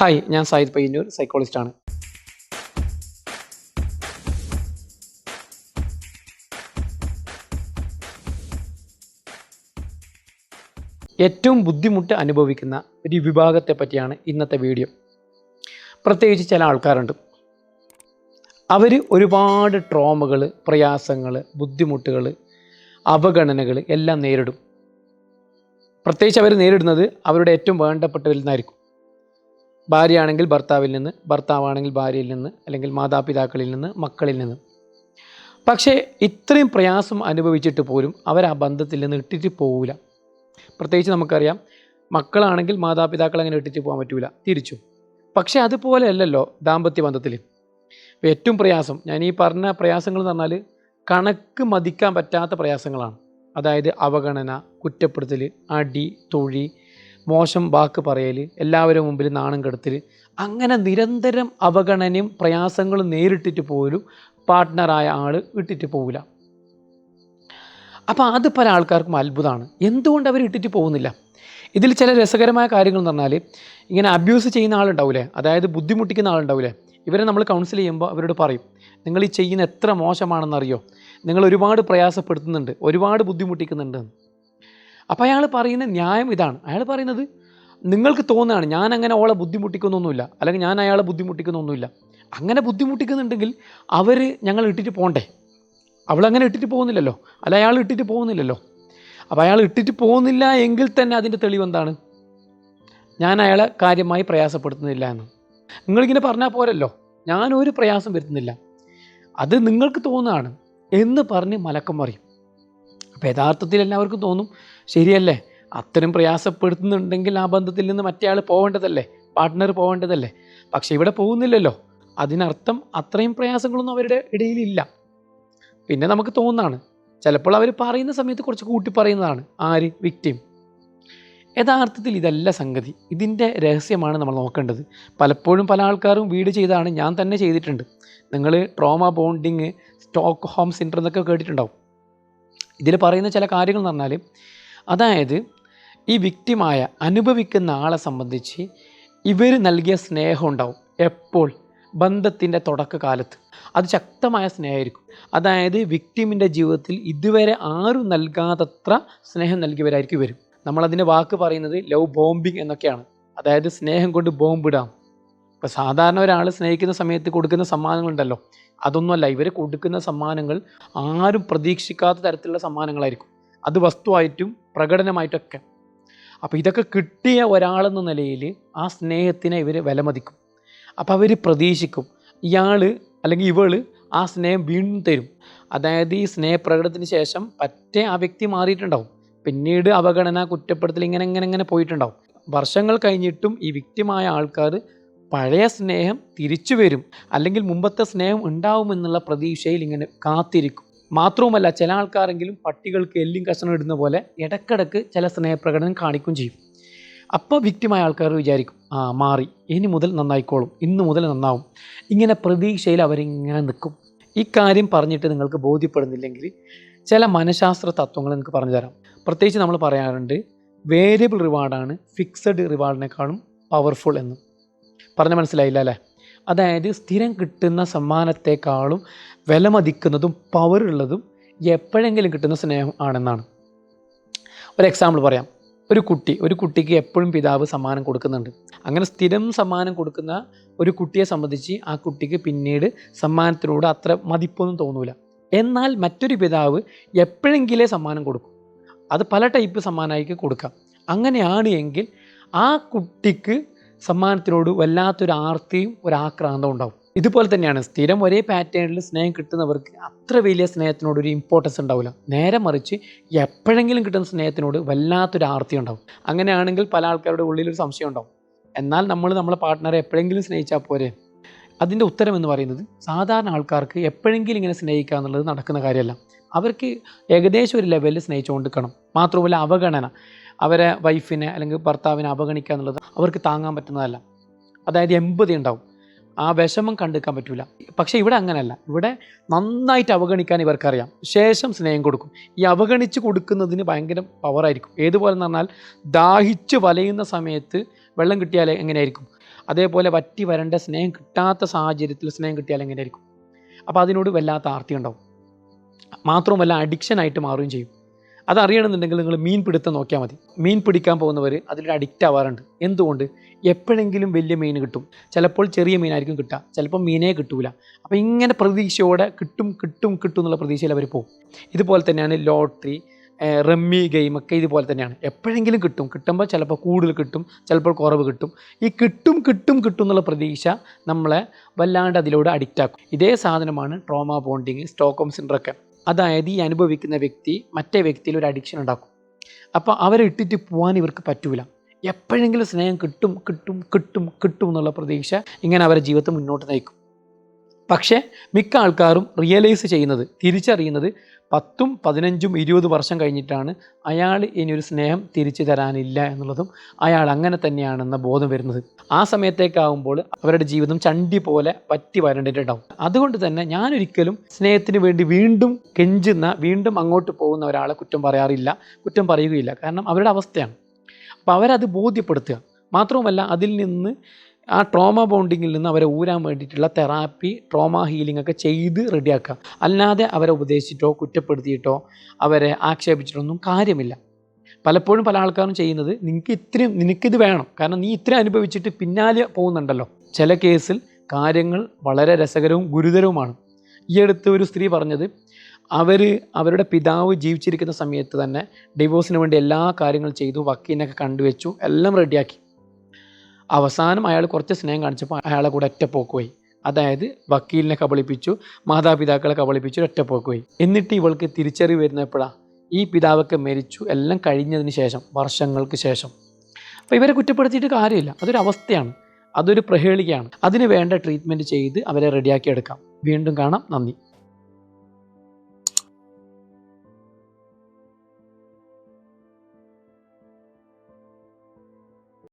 Hi ഞാൻ Zayed Payyanur ആണ്. ഏറ്റവും ബുദ്ധിമുട്ട് അനുഭവിക്കുന്ന ഒരു വിഭാഗത്തെ പറ്റിയാണ് ഇന്നത്തെ വീഡിയോ. പ്രത്യേകിച്ച് ചില ആൾക്കാരുണ്ട്. അവർ ഒരുപാട് ട്രോമകൾ പ്രയാസങ്ങൾ ബുദ്ധിമുട്ടുകൾ അവഗണനകൾ എല്ലാം നേരിടും. പ്രത്യേകിച്ച് അവർ നേരിടുന്നത് അവരുടെ ഏറ്റവും വേണ്ടപ്പെട്ടവരിൽ നിന്നായിരിക്കും. ഭാര്യയാണെങ്കിൽ ഭർത്താവിൽ നിന്ന് ഭർത്താവാണെങ്കിൽ ഭാര്യയിൽ നിന്ന് അല്ലെങ്കിൽ മാതാപിതാക്കളിൽ നിന്ന് മക്കളിൽ നിന്ന്. പക്ഷേ ഇത്രയും പ്രയാസം അനുഭവിച്ചിട്ട് പോലും അവർ ആ ബന്ധത്തിൽ നിന്ന് ഇട്ടിട്ട് പോവില്ല പ്രത്യേകിച്ച് നമുക്കറിയാം മക്കളാണെങ്കിൽ മാതാപിതാക്കൾ അങ്ങനെ ഇട്ടിട്ട് പോകാൻ പറ്റൂല തിരിച്ചു. പക്ഷേ അതുപോലെ അല്ലല്ലോ ദാമ്പത്യ ബന്ധത്തിൽ ഏറ്റവും പ്രയാസം ഞാൻ ഈ പറഞ്ഞ പ്രയാസങ്ങൾ എന്ന് പറഞ്ഞാൽ കണക്ക് മതിക്കാൻ പറ്റാത്ത പ്രയാസങ്ങളാണ്. അതായത് അവഗണന കുറ്റപ്പെടുത്തൽ അടി തൊഴി മോശം വാക്ക് പറയൽ എല്ലാവരും മുമ്പിൽ നാണം കെടുത്തൽ അങ്ങനെ നിരന്തരം അവഗണനയും പ്രയാസങ്ങളും നേരിട്ടിട്ട് പോലും പാർട്ട്ണറായ ആൾ ഇട്ടിട്ട് പോവില്ല. അപ്പോൾ അത് പല ആൾക്കാർക്കും അത്ഭുതമാണ് എന്തുകൊണ്ട് അവർ ഇട്ടിട്ട് പോകുന്നില്ല? ഇതിൽ ചില രസകരമായ കാര്യങ്ങൾ എന്ന് പറഞ്ഞാൽ ഇങ്ങനെ അബ്യൂസ് ചെയ്യുന്ന ആളുണ്ടാവില്ലേ അതായത് ബുദ്ധിമുട്ടിക്കുന്ന ആളുണ്ടാവില്ലേ ഇവരെ നമ്മൾ കൗൺസിൽ ചെയ്യുമ്പോൾ അവരോട് പറയും നിങ്ങൾ ഈ ചെയ്യുന്ന എത്ര മോശമാണെന്നറിയോ നിങ്ങൾ ഒരുപാട് പ്രയാസപ്പെടുത്തുന്നുണ്ട് ഒരുപാട് ബുദ്ധിമുട്ടിക്കുന്നുണ്ട്. അപ്പോൾ അയാൾ പറയുന്ന ന്യായം ഇതാണ്. അയാൾ പറയുന്നത് നിങ്ങൾക്ക് തോന്നുകയാണ് ഞാൻ അങ്ങനെ ഓളെ ബുദ്ധിമുട്ടിക്കുന്നൊന്നുമില്ല. അല്ലെങ്കിൽ ഞാൻ അയാളെ ബുദ്ധിമുട്ടിക്കുന്നൊന്നുമില്ല. അങ്ങനെ ബുദ്ധിമുട്ടിക്കുന്നുണ്ടെങ്കിൽ അവർ ഞങ്ങൾ ഇട്ടിട്ട് പോകണ്ടേ അവളങ്ങനെ ഇട്ടിട്ട് പോകുന്നില്ലല്ലോ. അല്ല അയാൾ ഇട്ടിട്ട് പോകുന്നില്ലല്ലോ. അപ്പോൾ അയാൾ ഇട്ടിട്ട് പോകുന്നില്ല എങ്കിൽ തന്നെ അതിന്റെ തെളിവ് എന്താണ്? ഞാൻ അയാളെ കാര്യമായി പ്രയാസപ്പെടുത്തുന്നില്ല എന്ന്. നിങ്ങളിങ്ങനെ പറഞ്ഞാൽ പോരല്ലോ. ഞാനൊരു പ്രയാസം വരുത്തുന്നില്ല. അത് നിങ്ങൾക്ക് തോന്നുകയാണ് എന്ന് പറഞ്ഞ് മലക്കം പറയും അപ്പോൾ യഥാർത്ഥത്തിൽ എല്ലാവർക്കും തോന്നും ശരിയല്ലേ? അത്തരം പ്രയാസപ്പെടുത്തുന്നുണ്ടെങ്കിൽ ആ ബന്ധത്തിൽ നിന്ന് മറ്റേ ആൾ പോകേണ്ടതല്ലേ പാർട്ട്ണർ പോകേണ്ടതല്ലേ പക്ഷേ ഇവിടെ പോകുന്നില്ലല്ലോ. അതിനർത്ഥം അത്രയും പ്രയാസങ്ങളൊന്നും അവരുടെ ഇടയിലില്ല. പിന്നെ നമുക്ക് തോന്നുന്നതാണ് ചിലപ്പോൾ അവർ പറയുന്ന സമയത്ത് കുറച്ച് കൂട്ടി പറയുന്നതാണ് ആര്? വിക്ടിം യഥാർത്ഥത്തിൽ ഇതല്ല സംഗതി. ഇതിന്റെ രഹസ്യമാണ് നമ്മൾ നോക്കേണ്ടത്. പലപ്പോഴും പല ആൾക്കാരും വീട് ചെയ്താണ് ഞാൻ തന്നെ ചെയ്തിട്ടുണ്ട്. നിങ്ങൾ trauma bonding Stockholm syndrome എന്നൊക്കെ കേട്ടിട്ടുണ്ടാവും. ഇതിൽ പറയുന്ന ചില കാര്യങ്ങൾ എന്ന് പറഞ്ഞാൽ അതായത് ഈ വിക്റ്റിമായ അനുഭവിക്കുന്ന ആളെ സംബന്ധിച്ച് ഇവർ നൽകിയ സ്നേഹം ഉണ്ടാവും എപ്പോൾ? ബന്ധത്തിന്റെ തുടക്കകാലത്ത്. അത് ശക്തമായ സ്നേഹമായിരിക്കും. അതായത് വിക്ടിമിന്റെ ജീവിതത്തിൽ ഇതുവരെ ആരും നൽകാത്തത്ര സ്നേഹം നൽകിയവരായിരിക്കും വരും നമ്മളതിന്റെ വാക്ക് പറയുന്നത് ലവ് ബോംബിങ് എന്നൊക്കെയാണ്. അതായത് സ്നേഹം കൊണ്ട് ബോംബിടാം ഇപ്പോൾ സാധാരണ ഒരാൾ സ്നേഹിക്കുന്ന സമയത്ത് കൊടുക്കുന്ന സമ്മാനങ്ങളുണ്ടല്ലോ. അതൊന്നുമല്ല ഇവർ കൊടുക്കുന്ന സമ്മാനങ്ങൾ ആരും പ്രതീക്ഷിക്കാത്ത തരത്തിലുള്ള സമ്മാനങ്ങളായിരിക്കും. അത് വസ്തുവായിട്ടും പ്രകടനമായിട്ടൊക്കെ. അപ്പോൾ ഇതൊക്കെ കിട്ടിയ ഒരാളെന്ന നിലയിൽ ആ സ്നേഹത്തിനെ ഇവർ വിലമതിക്കും. അപ്പോൾ അവർ പ്രതീക്ഷിക്കും ഇയാൾ അല്ലെങ്കിൽ ഇവൾ ആ സ്നേഹം വീണ്ടും തരും. അതായത് ഈ സ്നേഹപ്രകടനത്തിന് ശേഷം പറ്റേ ആ വ്യക്തി മാറിയിട്ടുണ്ടാവും. പിന്നീട് അവഗണന കുറ്റപ്പെടുത്തൽ ഇങ്ങനെ ഇങ്ങനെ ഇങ്ങനെ പോയിട്ടുണ്ടാവും. വർഷങ്ങൾ കഴിഞ്ഞിട്ടും ഈ വ്യക്തിമായ ആൾക്കാർ പഴയ സ്നേഹം തിരിച്ചു വരും അല്ലെങ്കിൽ മുമ്പത്തെ സ്നേഹം ഉണ്ടാവുമെന്നുള്ള പ്രതീക്ഷയിൽ ഇങ്ങനെ കാത്തിരിക്കും. മാത്രവുമല്ല ചില ആൾക്കാരെങ്കിലും പട്ടികൾക്ക് എല്ലും കഷണം ഇടുന്ന പോലെ ഇടക്കിടക്ക് ചില സ്നേഹപ്രകടനം കാണിക്കും ചെയ്യും. അപ്പോൾ വിക്റ്റിമായ ആൾക്കാർ വിചാരിക്കും ആ മാറി. ഇനി മുതൽ നന്നായിക്കോളും. ഇന്ന് മുതൽ നന്നാവും. ഇങ്ങനെ പ്രതീക്ഷയിൽ അവരിങ്ങനെ നിൽക്കും. ഈ കാര്യം പറഞ്ഞിട്ട് നിങ്ങൾക്ക് ബോധ്യപ്പെടുന്നില്ലെങ്കിൽ ചില മനഃശാസ്ത്ര തത്വങ്ങൾ നിങ്ങൾക്ക് പറഞ്ഞു തരാം. പ്രത്യേകിച്ച് നമ്മൾ പറയാറുണ്ട് വേരിയബിൾ റിവാർഡാണ് ഫിക്സഡ് റിവാർഡിനേക്കാളും പവർഫുൾ എന്ന്. പറഞ്ഞ മനസ്സിലായില്ല അല്ലേ അതായത് സ്ഥിരം കിട്ടുന്ന സമ്മാനത്തെക്കാളും വിലമതിക്കുന്നതും പവറുള്ളതും എപ്പോഴെങ്കിലും കിട്ടുന്ന സ്നേഹം ആണെന്നാണ്. ഒരു എക്സാമ്പിൾ പറയാം. ഒരു കുട്ടി ഒരു കുട്ടിക്ക് എപ്പോഴും പിതാവ് സമ്മാനം കൊടുക്കുന്നുണ്ട്. അങ്ങനെ സ്ഥിരം സമ്മാനം കൊടുക്കുന്ന ഒരു കുട്ടിയെ സംബന്ധിച്ച് ആ കുട്ടിക്ക് പിന്നീട് സമ്മാനത്തിനോട് അത്ര മതിപ്പൊന്നും തോന്നൂല. എന്നാൽ മറ്റൊരു പിതാവ് എപ്പോഴെങ്കിലേ സമ്മാനം കൊടുക്കും. അത് പല ടൈപ്പ് സമ്മാനമായിട്ട് കൊടുക്കാം. അങ്ങനെയാണ് എങ്കിൽ ആ കുട്ടിക്ക് സമ്മാനത്തിനോട് വല്ലാത്തൊരു ആർത്തിയും ഒരു ആക്രാന്തവും ഉണ്ടാവും. ഇതുപോലെ തന്നെയാണ് സ്ഥിരം ഒരേ പാറ്റേണിൽ സ്നേഹം കിട്ടുന്നവർക്ക് അത്ര വലിയ സ്നേഹത്തിനോട് ഒരു ഇമ്പോർട്ടൻസ് ഉണ്ടാവില്ല നേരെ മറിച്ച് എപ്പോഴെങ്കിലും കിട്ടുന്ന സ്നേഹത്തിനോട് വല്ലാത്തൊരു ആർത്തി ഉണ്ടാവും. അങ്ങനെയാണെങ്കിൽ പല ആൾക്കാരുടെ ഉള്ളിൽ ഒരു സംശയം ഉണ്ടാവും. എന്നാൽ നമ്മൾ നമ്മളെ പാർട്ട്ണറെ എപ്പോഴെങ്കിലും സ്നേഹിച്ചാൽ പോരെ? അതിന്റെ ഉത്തരം എന്ന് പറയുന്നത് സാധാരണ ആൾക്കാർക്ക് എപ്പോഴെങ്കിലും ഇങ്ങനെ സ്നേഹിക്കുക എന്നുള്ളത് നടക്കുന്ന കാര്യമല്ല. അവർക്ക് ഏകദേശം ഒരു ലെവലിൽ സ്നേഹിച്ചുകൊണ്ടിരിക്കണം. മാത്രമല്ല അവഗണന. അവരെ വൈഫിനെ അല്ലെങ്കിൽ ഭർത്താവിനെ അവഗണിക്കുക എന്നുള്ളത് അവർക്ക് താങ്ങാൻ പറ്റുന്നതല്ല. അതായത് എമ്പതി ഉണ്ടാവും. ആ വിഷമം കണ്ടെടുക്കാൻ പറ്റില്ല പക്ഷേ ഇവിടെ അങ്ങനെയല്ല. ഇവിടെ നന്നായിട്ട് അവഗണിക്കാൻ ഇവർക്കറിയാം. ശേഷം സ്നേഹം കൊടുക്കും. ഈ അവഗണിച്ച് കൊടുക്കുന്നതിന് ഭയങ്കര പവറായിരിക്കും ഏതുപോലെ എന്ന് പറഞ്ഞാൽ ദാഹിച്ച് വലയുന്ന സമയത്ത് വെള്ളം കിട്ടിയാൽ എങ്ങനെയായിരിക്കും? അതേപോലെ വറ്റി വരേണ്ട സ്നേഹം കിട്ടാത്ത സാഹചര്യത്തിൽ സ്നേഹം കിട്ടിയാൽ എങ്ങനെയായിരിക്കും? അപ്പോൾ അതിനോട് വല്ലാത്ത ആർത്തി ഉണ്ടാവും മാത്രവുമല്ല അഡിക്ഷനായിട്ട് മാറുകയും ചെയ്യും. അതറിയണമെന്നുണ്ടെങ്കിൽ നിങ്ങൾ മീൻ പിടുത്തം നോക്കിയാൽ മതി. മീൻ പിടിക്കാൻ പോകുന്നവർ അതിലൊരു അഡിക്റ്റ് ആവാറുണ്ട്. എന്തുകൊണ്ട്? എപ്പോഴെങ്കിലും വലിയ മീൻ കിട്ടും. ചിലപ്പോൾ ചെറിയ മീനായിരിക്കും കിട്ടുക. ചിലപ്പോൾ മീനേ കിട്ടൂല. അപ്പോൾ ഇങ്ങനെ പ്രതീക്ഷയോടെ കിട്ടും കിട്ടും കിട്ടും എന്നുള്ള പ്രതീക്ഷയിൽ അവർ പോകും. ഇതുപോലെ തന്നെയാണ് ലോട്ടറി റമ്മി ഗെയിം ഒക്കെ ഇതുപോലെ തന്നെയാണ്. എപ്പോഴെങ്കിലും കിട്ടും. കിട്ടുമ്പോൾ ചിലപ്പോൾ കൂടുതൽ കിട്ടും ചിലപ്പോൾ കുറവ് കിട്ടും. ഈ കിട്ടും കിട്ടും കിട്ടും എന്നുള്ള പ്രതീക്ഷ നമ്മളെ വല്ലാണ്ട് അതിലൂടെ അഡിക്റ്റ് ആക്കും. ഇതേ സാധനമാണ് ട്രോമ ബോണ്ടിങ് സ്റ്റോക്കോം സിൻഡ്രൊക്കെ അതായത് ഈ അനുഭവിക്കുന്ന വ്യക്തി മറ്റേ വ്യക്തിയിൽ ഒരു അഡിക്ഷൻ ഉണ്ടാക്കും. അപ്പോൾ അവരെ ഇട്ടിട്ട് പോകാൻ ഇവർക്ക് പറ്റൂല. എപ്പോഴെങ്കിലും സ്നേഹം കിട്ടും കിട്ടും കിട്ടും കിട്ടും എന്നുള്ള പ്രതീക്ഷ ഇങ്ങനെ അവരുടെ ജീവിതത്തെ മുന്നോട്ട് നയിക്കും. പക്ഷേ മിക്ക ആൾക്കാരും റിയലൈസ് ചെയ്യുന്നത് തിരിച്ചറിയുന്നത് പത്തും പതിനഞ്ചും ഇരുപത് വർഷം കഴിഞ്ഞിട്ടാണ് അയാൾ ഇനി ഒരു സ്നേഹം തിരിച്ചു തരാനില്ല എന്നുള്ളതും അയാൾ അങ്ങനെ തന്നെയാണെന്ന ബോധം വരുന്നത്. ആ സമയത്തേക്കാവുമ്പോൾ അവരുടെ ജീവിതം ചണ്ടി പോലെ പറ്റി വരേണ്ടിട്ടുണ്ടാവും. അതുകൊണ്ട് തന്നെ ഞാനൊരിക്കലും സ്നേഹത്തിന് വേണ്ടി വീണ്ടും കെഞ്ചുന്ന വീണ്ടും അങ്ങോട്ട് പോകുന്ന ഒരാളെ കുറ്റം പറയാറില്ല കുറ്റം പറയുകയില്ല. കാരണം അവരുടെ അവസ്ഥയാണ്. അപ്പോൾ അവരത് ബോധ്യപ്പെടുത്തുക. മാത്രവുമല്ല അതിൽ നിന്ന് ആ ട്രോമ ബോണ്ടിങ്ങിൽ നിന്ന് അവരെ ഊരാൻ വേണ്ടിയിട്ടുള്ള തെറാപ്പി ട്രോമ ഹീലിംഗ് ഒക്കെ ചെയ്ത് റെഡിയാക്കുക അല്ലാതെ അവരെ ഉപദേശിച്ചിട്ടോ കുറ്റപ്പെടുത്തിയിട്ടോ അവരെ ആക്ഷേപിച്ചിട്ടൊന്നും കാര്യമില്ല. പലപ്പോഴും പല ആൾക്കാരും ചെയ്യുന്നത് നിങ്ങൾക്ക് ഇത്രയും നിനക്കിത് വേണം. കാരണം നീ ഇത്രയും അനുഭവിച്ചിട്ട് പിന്നാലെ പോകുന്നുണ്ടല്ലോ. ചില കേസിൽ കാര്യങ്ങൾ വളരെ രസകരവും ഗുരുതരവുമാണ്. ഈ അടുത്ത് ഒരു സ്ത്രീ പറഞ്ഞത് അവർ അവരുടെ പിതാവ് ജീവിച്ചിരിക്കുന്ന സമയത്ത് തന്നെ ഡിവോഴ്സിന് വേണ്ടി എല്ലാ കാര്യങ്ങളും ചെയ്തു വക്കീലിനൊക്കെ കണ്ടുവച്ചു എല്ലാം റെഡിയാക്കി അവസാനം അയാൾ കുറച്ച് സ്നേഹം കാണിച്ചപ്പോൾ അയാളെ കൂടെ ഒറ്റപ്പോക്ക് പോയി. അതായത് വക്കീലിനെ കബളിപ്പിച്ചു മാതാപിതാക്കളെ കബളിപ്പിച്ചു ഒറ്റപ്പോക്ക് പോയി. എന്നിട്ട് ഇവൾക്ക് തിരിച്ചറിവ് വരുന്ന എപ്പോഴാണ് ഈ പിതാവൊക്കെ മരിച്ചു. എല്ലാം കഴിഞ്ഞതിന് ശേഷം വർഷങ്ങൾക്ക് ശേഷം. അപ്പോൾ ഇവരെ കുറ്റപ്പെടുത്തിയിട്ട് കാര്യമില്ല. അതൊരു അവസ്ഥയാണ്. അതൊരു പ്രഹേളികയാണ്. അതിന് വേണ്ട ട്രീറ്റ്മെന്റ് ചെയ്ത് അവരെ റെഡിയാക്കി എടുക്കാം. വീണ്ടും കാണാം. നന്ദി.